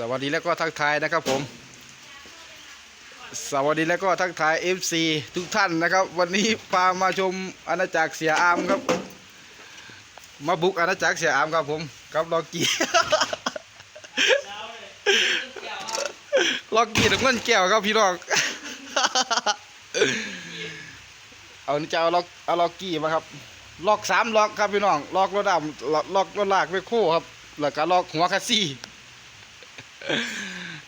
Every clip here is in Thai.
สวัสดีแล้วก็ทักทายนะครับผม สวัสดีแล้วก็ทักทาย FC ทุกท่านนะครับ วันนี้พามาชมอาณาจักรเสียอามครับ มาบุกอาณาจักรเสียอามครับผมกับล็อกกี้ล็อกกี้ถึงเงินแก้วครับพี่น้องเอาจะเอาล็อกเอาล็อกกี้มาครับล็อกสามล็อกครับพี่น้องล็อกรถดำล็อกล็อกรถลากไปโค้ครับ แล้วก็ล็อกหัวคัสซี่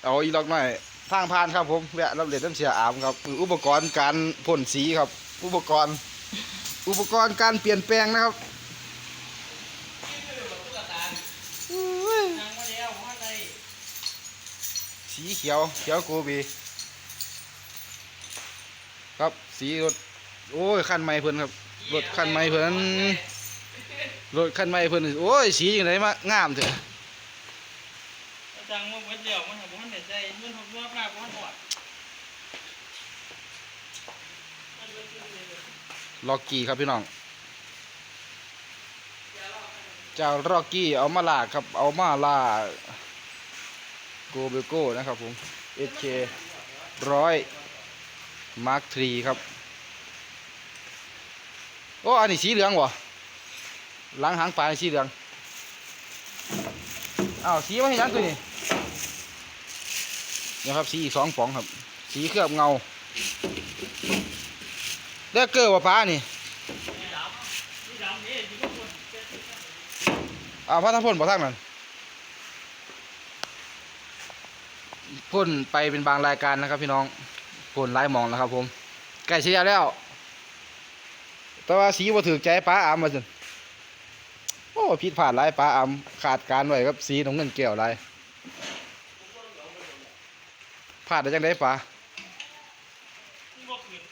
เอาอีกล็อกหน่อยทางผ่านครับผมแวะรับเหรียญน้ำเสียอามครับอุปกรณ์การพ่นสีครับ อุปกรณ์ อุปกรณ์การเปลี่ยนแปลงนะครับสีเขียวเขียวโกบีครับสีรถโอ้ยคันใหม่เพิ่นครับรถคันใหม่เพิ่นรถคันใหม่เพิ่นโอ้ยสีอย่างไรมางามเถอะ จังมันเวทเดียวมันทำมันเด็ดใจมันทำว่ามากมันหอดล็อกกี้ครับพี่น้องเจ้าล็อกกี้เอามาลาครับเอามาลาโกเบโก้นะครับผม SK ร้อยมาร์คทรีครับโอ้อันนี้สีเหลืองวะหลังหางปลาสีเหลืองอ้าวสีมาให้ยังตัวนี้ นี่ยครับ สีอีกสองป๋องครับ สีเคลือบเงาเลือกเกอว่าปลานี่นี่ดำนี่ที่มันคนอ้าพระท่านพ่นบ่ทางนั้นพ่นไปเป็นบางรายการนะครับ พี่น้องพ่นหลายหมองแล้วครับ ผมใกล้เสียแล้ว แต่ว่าสีบ่ถือใจป้าอามมาสิโอ้ผิดพลาดหลายป้าอามขาดการไว้ครับสีน้ำเงินแก้วหลาย พลาดได้จังไดป้าบ่ขึ้น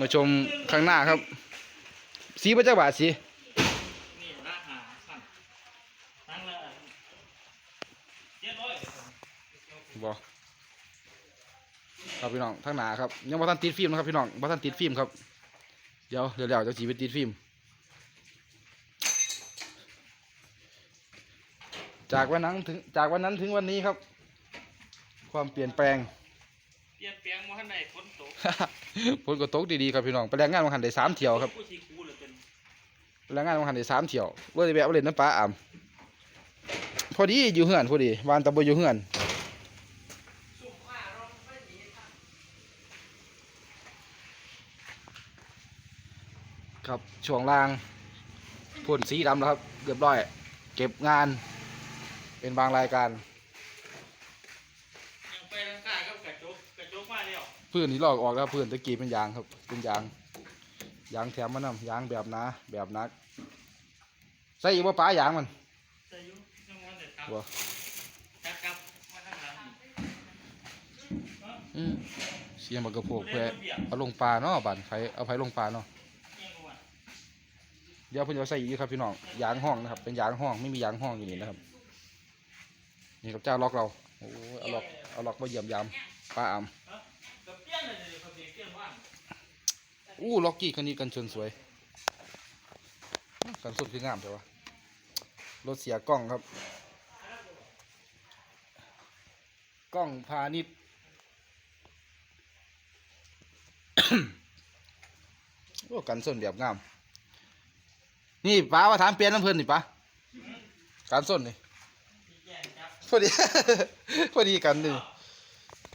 มาชมข้างหน้าครับ สีประจักบาทสีนี่ราคาสั่นตั้งละเจ็ดร้อยบอครับพี่น้องข้างหน้าครับยังบ่ทันติดฟิล์มนะครับพี่น้องบ่ทันติดฟิล์มครับเดี๋ยวเดี๋ยวเดี๋ยวจะสีไปติดฟิล์ม จากวันนั้นถึงจากวันนั้นถึงวันนี้ครับ ความเปลี่ยนแปลง เปลี่ยนแปลงมาข้างในฝนตกผลก็ตกดีๆครับพี่น้องไปแรงงานมาหันได้สามเที่ยวครับผู้ที่กูเลยเป็นไปแรงงานมาหันได้สามเที่ยวว่าจะแวะเอาเล่นน้ำปลาอ่ำพอดีอยู่เฮือนพอดีวานตะบอยู่เฮือนครับช่วงล่างพ่นสีดำแล้วครับเรียบร้อย เก็บงาน เป็นบางรายการยังไปทางใต้ก็กระจกกระจกมาแล้วพื้นที่ลอกออกแล้วพื้นตะกี้เป็นยางครับ เป็นยาง ยางแถมมานำยางแบบหนาแบบหนัก ใส่อีกว่าป้ายางมันจะยุ่งยังวันเด็ดครับบ่จักกับมาทางหลังอืมเสียงบักกระโพกเพื่อเอาลงปลาเนาะบานไผเอาไผลงปลาเนาะยังวันเดี๋ยวเพิ่นจะเอาใส่อีกครับพี่น้องยางห้องนะครับ เป็นยางห้องไม่มียางห้องอยู่นี่นะครับ นี่ครับเจ้าล็อกเราโอ้เอาล็อกเอาล็อกมาเยี่ยมยามปลาอ่ำกับเปลี่ยนเลยเขาเปลี่ยนว่างอู้ล็อกกี้คันนี้กันชนสวยกันสุดคืองามใช่ปะรถเสียกล้องครับ กล้องพาณิชย์โอ้กันส้นแบบงาม นี่ป้าว่าถามเปลี่ยนน้ำเพลินนี่ป้าการส้นนี่ พอดี พอดีกันนี่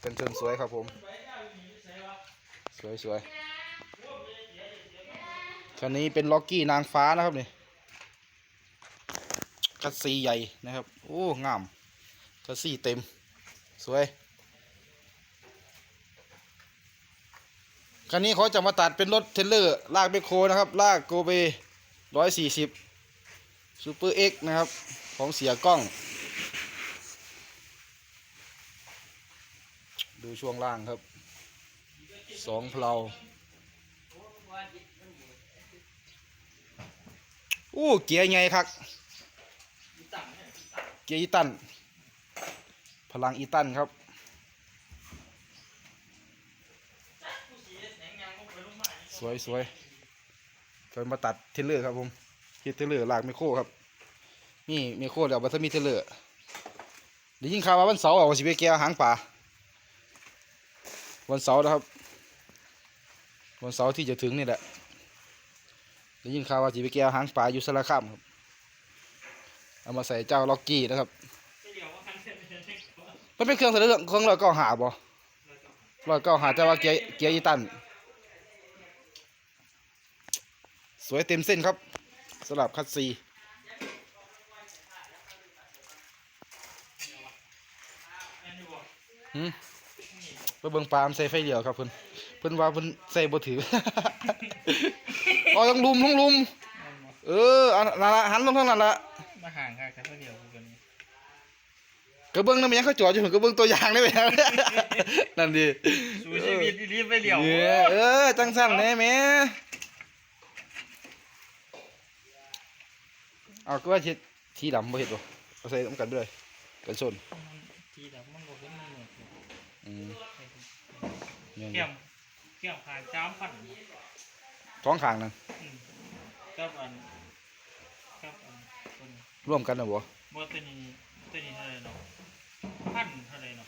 กันส้นสวยครับผม สวยสวยคันนี้เป็นล็อกกี้นางฟ้านะครับนี่คัสซีใหญ่นะครับ โอ้ งามคัสซีเต็ม สวย คันนี้เขาจะมาตัดเป็นรถเทรลเลอร์ ลากเบคโคนะครับ ลากโกเบร้อยสี่สิบซูเปอร์เอ็กนะครับ ของเสียกล้อง ดูช่วงล่างครับสองเพลาอู้เกียร์ไงครับเกียร์อีตัน พลังอีตันครับสวยสวยเพิ่นมาตัดเทเลอร์ครับผมเฮ็ดเทเลอร์ลากไมโครครับ นี่เมโคแล้วบัตมีเทเลอร์ได้ยินข่าวว่าวันเสาร์ออกสิไปแก้วหางป่า วันเสาร์นะครับ วันเสาร์ที่จะถึงนี่แหละได้ยินข่าวว่าสิไปแก้วหางป่าอยู่สารคามครับ เอามาใส่เจ้าล็อกกี้นะครับเดี๋ยวว่าคันเสร็จไม่ใช่ก่อนมันเป็นเครื่องใส่เรื่อเครื่องร้อยเก้าหาบ่ร้อยเก้าหาแต่ว่าเกียร์เกียร์อีตัน สวยเต็มเส้นครับสำหรับคัตซีหืม ไปเบิ่งปลามใส่ไฟเดียวครับเพิ่นเพิ่นว่าเพิ่นใส่บ่ถืออ๋อต้องลุมต้องลุมแอนบอกเอออันนั่นละหันลงทางนั้นละมาห่างค่ะกันเดียวกันนี้ก็เบิ่งนำยังเขาจอดอยู่เพิ่นก็เบิ่งตัวอย่างได้ไหมนั่นดิสู้ชีวิตรีบไปเดียวเนี่ยเออจังสั่นแหน่แหม่เอาก็ว่าสิสีดำบ่เฮ็ดบ่เอาใส่นํกันไปเลยกันชนทีแต่มันบอกว่ามันเหนื่อยอืมเนี่ย เกี่ยมเกี่ยมผ่านจ้ามพันท้องข้างนั่นกับอันกับอันตัวนี้ร่วมกันน่ะบ่บ่ตัวนี้ตัวนี้เท่าไหร่เนาะพันเท่าไหร่เนาะ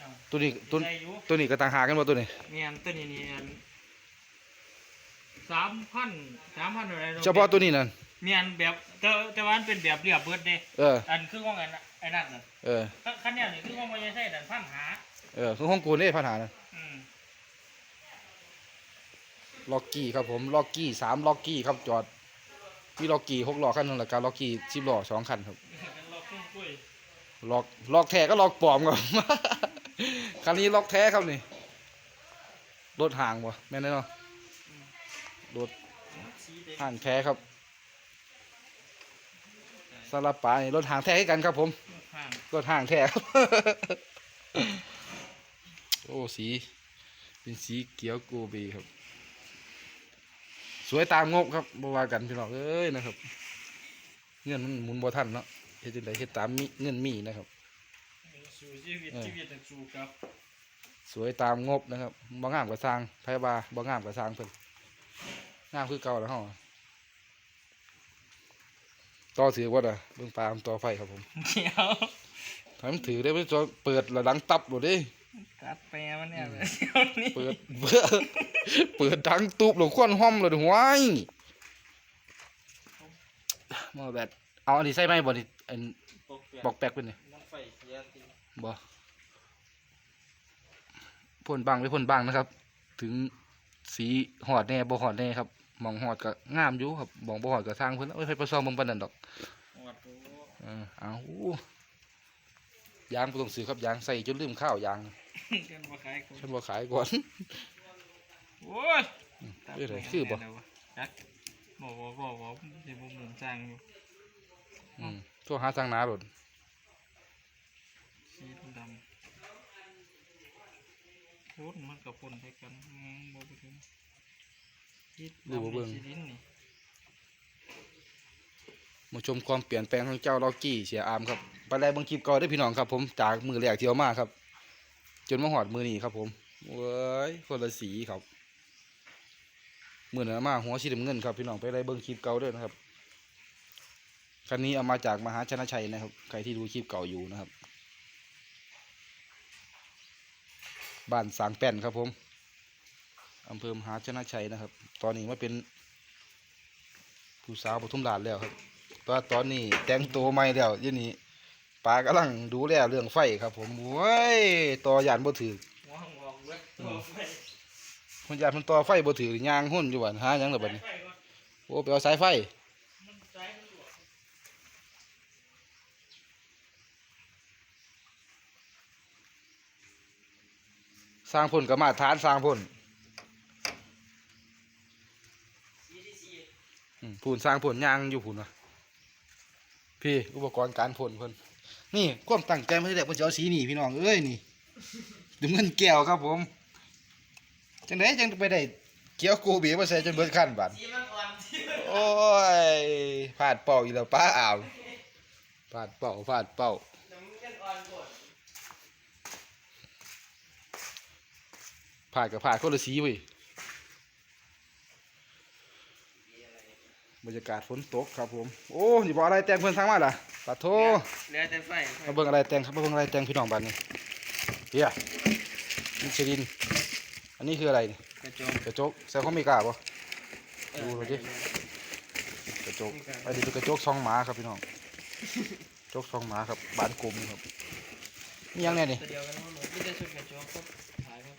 อ้าวตัวนี้ตัวได้อยู่ตัวนี้ก็ต่างหากกันบ่ตัวนี้เมียนตัวนี้นี่อันสามพันสามพันอะไรเฉพาะตัวนี้นั่นเมียนแบบแต่แต่ว่ามันเป็นแบบเรียบเบิดเด้เอออันคือของอันน่ะไอ้นั่นน่ะเออคันเนี้ยนี่คือของมันยังใช่ดันพันหา เออคือห้องกูนี่ปัญหานะอืมล็อกกี้ครับผมล็อกกี้สามล็อกกี้ครับจอดมีล็อกกี้หกล้อคันหนึงแล้วก็ล็อกกี้สิบล้อสองคันครับเป็นล็อกเครื่องกล้วยล็อกล็อกแท้ก็ล็อกปลอมครับคันนี้ล็อกแท้ครับนี่รถห่างบ่แม่นแน่เนาะรถสีแดงห่างแท้ครับสลับปลานี่รถห่างแท้ให้กันครับผมห่างรถห่างแท้ครับโอ้สี เป็นสีเขียวโกเบครับ สวยตามงบครับบ่ว่ากันพี่น้องเอ้ยนะครับ เงินมันหมุนบ่ทันเนาะเฮ็ดจังไดเฮ็ดตามมิเงินมีนะครับ สู่ชีวิตเออชีวิตต้องสู่กับสวยตามงบนะครับบ่งามก็สร้างไผว่าบ่งามก็สร้างเพิ่นงามคือเก่าแล้วเฮาต่อถือว่าน่ะเบิ่งปลามต่อไฟครับผม เดี๋ยวถ้ามันถือได้มันจะเปิดแล้วดังตับโลดเด้ กัดแปรมันเนี่ยเดี๋ยวนี้เปิดเปิดเปิดดังตุบหลงควันห้อมเลยห้วยมาแบบเอาอันนี้ใส่ไหมบ่นี่อันบอกแปลกเป็นนี่มันไฟเสียติบ่พ่นบางไปพ่นบางนะครับ ถึงสีหอดแน่บ่หอดแน่ครับหมองหอดก็งามอยู่ครับหมองบ่หอดก็สร้างเพิ่นเอาไปประซองเบิ่งปานนั้นดอกหอดโอ้เออเอาอู้ ยางบ่ต้องซื้อครับยางใส่จนลืมข้าวยางเกินบ่ขายกูฉันบ่ขายก่อนโอ้ยเอ้ยไหนคือบ่จักบอกบอกบอกบอกสิบ่หมุนสร้างอยู่อืมโทรหาทางนาโลดสีดำโคตรมันกับพ่นใส่กันอืมบ่ไปถึงสีดำนี่สีดินนี่มาชมความเปลี่ยนแปลงของเจ้าล็อกกี้เสียอามครับ ไปแลเบิ่งคลิปก่อนได้พี่น้องครับ ผมจากมือแรกที่เอามากครับ จนมาหอดมือนี้ครับ ผมเว้ยคนละสีครับมือนั้นเอมาหัวสีน้ำเงินครับพี่น้องไปไล่เบิ่งคลิปเก่าด้วยนะครับคันนี้เอามาจากมหาชนะชัยนะครับ ใครที่ดูคลิปเก่าอยู่นะครับ บ้านสางแป้นครับผมอำเภอมหาชนะชัยนะครับ ตอนนี้มาเป็นผู้สาวปทุมราชแล้วครับแต่ตอนนี้แต่งตัวใหม่แล้วเดี๋ยวนี้ ปลากำลังดูแลเรื่องไฟครับ ผมโว้ยต่อยานบ่ถือหัวหงอกเว้ยตัวไฟคนยานมันต่อไฟบ่ถือยางหุ่นอยู่หวันหายังล่ะบันี้โอ้ไปเอาสายไฟสร้างพ่นก็มาฐานสร้างพ่นสีที่นสร้างพ่นยางอยู่พูนวะพี่อุปกรณ์การพ่นเพิ่น นี่ความตั้งใจมันสิได้เพิ่นสิเอาสีนี่พี่น้องเอ้ยนี่ดูเงินแก้วครับผมจังไดจังไปได้เกี่ยวโกเบีมาใส่จนเบิดคันบาดสีมันโอ้ยพลาดเป่าอีแล้วป้าอ่าวพลาดเป่าพลาดเป่าน้ำมันอ่อนกดพลาดกับพลาดคนละสีเว้ย บรรยากาศฝนตกครับผม โอ้ยบอกอะไรแต่งเพิ่นทางมาล่ะปะโทเหลือแต่ไฟมาเบิ่งอะไรแต่งครับมาเบิ่งอะไรแต่งพี่น้องบ้านนี้เฮียมิชลิน อันนี้คืออะไรนี่กระจกกระจกแซลเขามีกล้าบ่ดูหน่อยดิกระจกไอ้นี่เป็นกระจกซองหมาครับพี่น้องกระจกซองหมาครับบ้านกลมครับมีหยังแน่นี่ตัวเดียวกันทั้งหมดไม่ได้ชุดกระจกครับขายครับ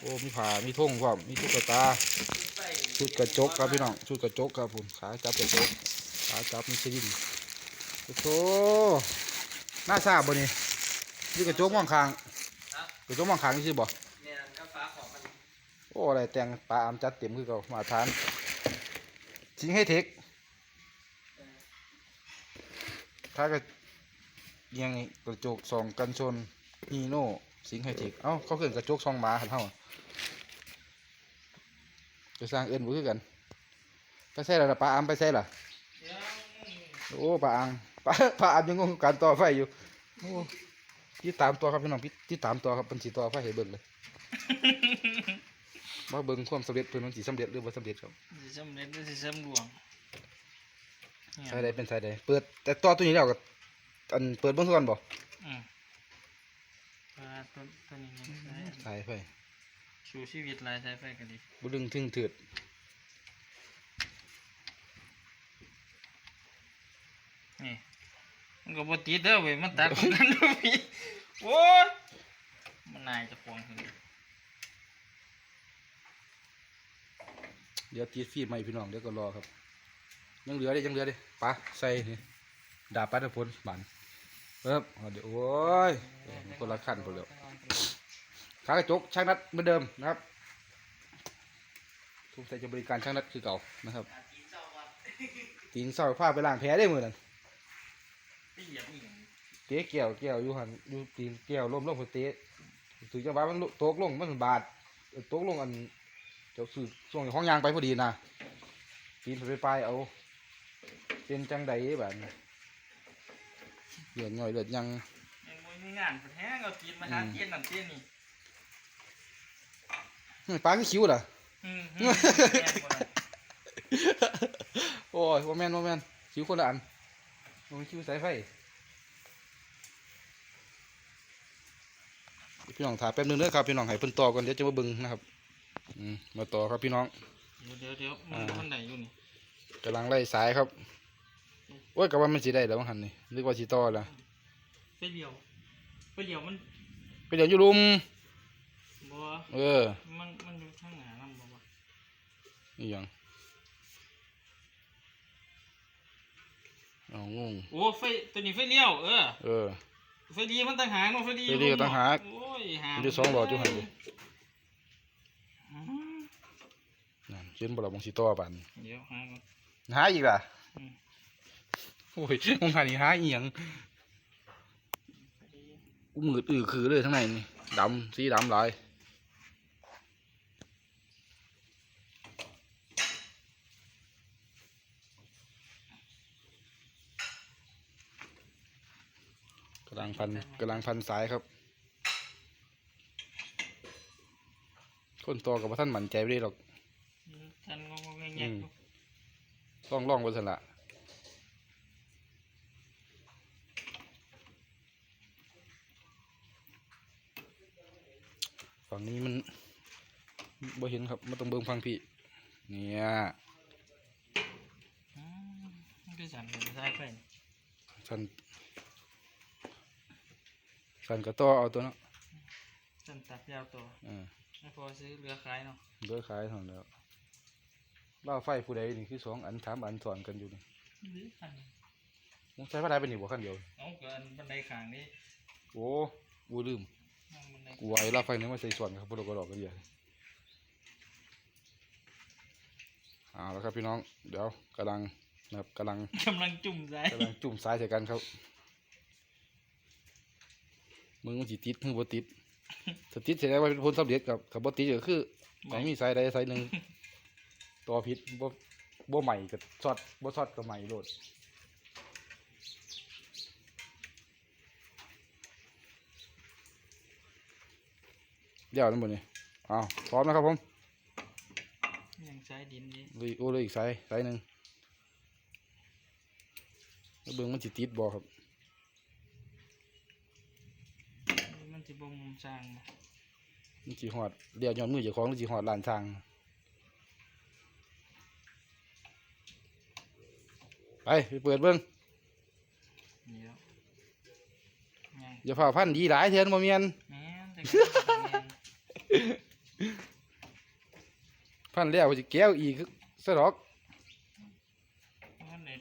โอ้มีผ้ามีทุ่งพร้อมมีตุ๊กตาไฟ ชุดกระจกครับพี่น้องชุดกระจกครับผมขาจับกระจกขาจับมิชลินโอ้โหน่าทราบบ่นี่นี่กระจกมองข้างครับกระจกมองข้างนี่สิบ่เนี่ยก็ฟ้าของมันโอ้อะไรแต่งปลาอามจัดเต็มคือเก่ามาทานชิงให้เทคถ้าก็ยังนี่กระจกสองกันชนฮีโน่สิงให้เทคเอ้าเขาเกินกระจกสองหมาหันเท่า จะสร้างเอ็นบุคือกันไปใช่หรอปลาอามไปใช่หรอเดี๋ยวโอ้ปลาอางปลาปลาอามยังงงกับการต่อไฟอยู่โอ้ที่ตามตัวครับพี่น้องพี่ที่ตามตัวครับเป็นสีต่อไฟให้เบิ่งเลยว่าเบิ่งความสำเร็จเพิ่นมันสิสำเร็จหรือบ่สำเร็จครับสิสำเร็จหรือสิสำรวงเนี่ยสายใดเป็นสายใดเปิดแต่ตัวตัวนี้แล้วก็อันเปิดเบิ่งก่อนบ่อืมปลาตัวตัวนี้นี่ใช้สายไฟ สู่ชีวิตหลายใช้ไฟก็ดีบ่ดึงถึงถืดนี่ มันก็บ่ติดเด้อเว้ยมันตัดของกันเด้อพี่โอ้ยมันนายจะควงขึ้นเดี๋ยวติดฟิล์มใหม่พี่น้องเดี๋ยวก็รอครับ ยังเหลือเด้ยังเหลือเด้ปะใส่นี่ดาบปัดพลบันเอิบเอาเดี๋ยวโอ้ยคนละขั้นพุ่นแล้วขากระจกช่างนัดเหมือนเดิมนะครับทุกใส่จะบริการช่างนัดคือเก่านะครับตีนเสาผ้าไปล้างแผลได้มื้อนั้นพี่เหยียบอีหยังเตะแก้วแก้วอยู่หันอยู่ตีนแก้วล้มลงหัวเตะถือจังหวะมันตกลงมันบาดเอ่อตกลงอันเจ้าสื่อส่งห้องยางไปพอดีนะตีนไปปลายเอาเป็นจังใดแบบนี้เลือดย่อยเลือดยังยังบ่มีงานแท้เอากินมาหาอืมเทียนนั่นเทียนนี่เฮ้ย ปลาคือคิ้วล่ะอืมอืมแม่นบ่ล่ะโอ้ยว่าแม่นว่าแม่นคิ้วคนละอันมันคิ้วสายไฟพี่น้องถามแป๊บนึงเด้อครับพี่น้องให้เพิ่นต่อก่อนเดี๋ยวจะมาเบิ่งนะครับอืมมาต่อครับพี่น้อง เดี๋ยวเดี๋ยวเดี๋ยวมันอ่าคนไหนอยู่นี่กำลังไล่สายครับ โอ้ยกับว่ามันสิได้แล้วมั้งหันนี่นึกว่าสิต่อละไปเดียวไปเดียวมันไปเดี๋ยวอยู่ลุม บ่เออ มันมันอยู่ข้างหน้านํบ่วะนี่หยังเอางงโอ้ไฟตัวนี้ไฟเลี้ยวเออ เออ ไฟดีมันต่างหากเนาะไฟดีไฟดีก็ต่างหาก โอ้ยหามันอยู่สองหลอดอยู่หั่นดิอืมนั่นเช่นบ่ละบงสิต่อปันเดี๋ยวหาก่อน หาอีกล่ะอืม โอ้ยมงหันนี่หาอีหยังอู้มืดอื้อคือเลยทั้งในนี่ดำสีดำหลาย กำลังพันกำลังพันสายครับ คนต่อกับท่านหมั่นใจไม่ได้หรอกท่านงงๆแงอืกมๆอยู่ล่องล่องบนสละฝั่งนี้มันบ่เห็นครับมันต้องเบิ่งฟังพี่ เนี่ยอืมมันคือสั่นเลยสายไฟนี่สัน สันกระต่อเอาตัวเนาะสั่นตัดยาวตัวอ่าไม่พอซื้อเรือขายเนาะเลือขายเท่านั้นแล้วล่าไฟผู้ใดนี่คือสองอันสามอันสอนกันอยู่นี่หรือคันมึงใช้พระไดเป็นนี่บ่ขั้นเดียว เอาเกินบันไดขางนี้โอ้กูลืมนั่งบันไดกูเอาไอ้ล่าไฟนี่มาใส่ส่วนครับพวกเราก็ดอกกันเดียวเอาแล้วครับพี่น้อง เดี๋ยวกำลังนะครับกำลังกำลังจุ่มสายกำลังจุ่มสายใส่กันครับ มึงมันสิติดมึงบ่ติดถ้าติดแสดงว่าเป็นผลสำเร็จกับกับบ่ติดก็คือต้องมีสายใดสายหนึ่งต่อผิดบ่บ่ใหม่กับช็อตบ่ช็อตก็ใหม่โลดเดี๋ยวนั่นบ่นี่อ้าวพร้อมนะครับผมยังใช้ดินนี่เลยโอ้เลยอีกสายสายหนึ่งแล้วเบิ่งมันสิติดบ่ครับ มัน สิบ่มุมสร้างบ่มันสิฮอดเรียกย้อนมือเจ้าของมันสิฮอดลานทางไปไปเปิดเบิ่งนี่แล้วไงอย่าฝ่าพันดีหลายเทือนบ่แม่นแม่นแต่ก็แม่นพันแล้วสิแก้วอีกซะดอกบ่ได้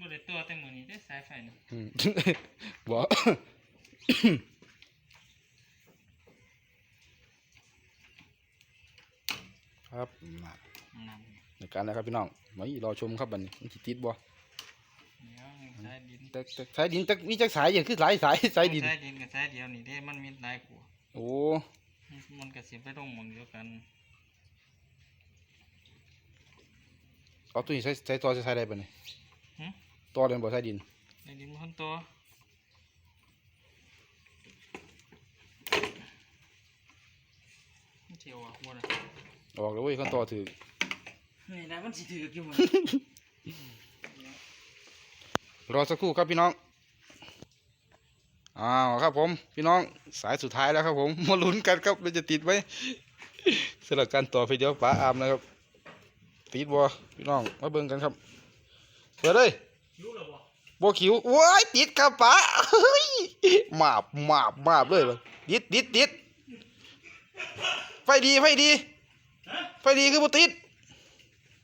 บ่ได้ตัวแต่มื้อนี้ได้สายไฟนี่ อืม บ่ ครับมานั่นในการแล้วครับพี่น้องมารอชมครับบัดนี้มันสิติดบ่เดี๋ยวนี่สายดินแต่แต่สายดินจักมีจักสายอย่างคือหลายสายสายดินสายดินกับสายเดียวนี่เด้มันมีหลายกว่าโอ้มันก็สิไปลงหม่องเดียวกันเอาตัวนี้ใส่ใส่ต่อใส่สายได้บัดนี้หึต่อเดินบ่สายดินในดินมันตัวมันสิออกบ่ล่ะ ออกแล้วเว้ยขั้นต่อถือนี่นะมันสิถือกี่มื้อรอสักครู่ครับพี่น้องอ้าวครับผมพี่น้องสายสุดท้ายแล้วครับผมมาลุ้นกันครับมันจะติดไหมสำหรับการต่อไฟเดียวป๋าอามนะครับ ติดบ่พี่น้องมาเบิ่งกันครับเปิดเลยรู้แล้วบ่บัวขิวว้ายติดครับป๋าเฮ้ยหมาบหมาบหมาบเลยว่ะติดติดติดไฟดีไฟดี ฮะไฟดีคือบ่ติด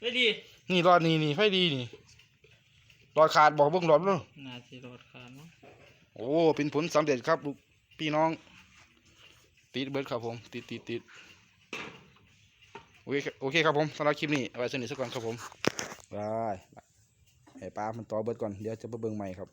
ไปดีนี่รอดนี่นี่ไฟดีนี่รอดขาดบอกเบิ่งรอดเนาะน่าสิรอดขาดเนาะโอ้เป็นผลสำเร็จครับลูกพี่น้อง ติดเบิร์ดครับผม ติดติดติดโอเคโอเคครับผมสำหรับคลิปนี้เอาไว้สนิทสักก่อนครับผมบายให้ปลามันต่อเบิร์ดก่อนเดี๋ยวจะไปเบิ่งใหม่ครับ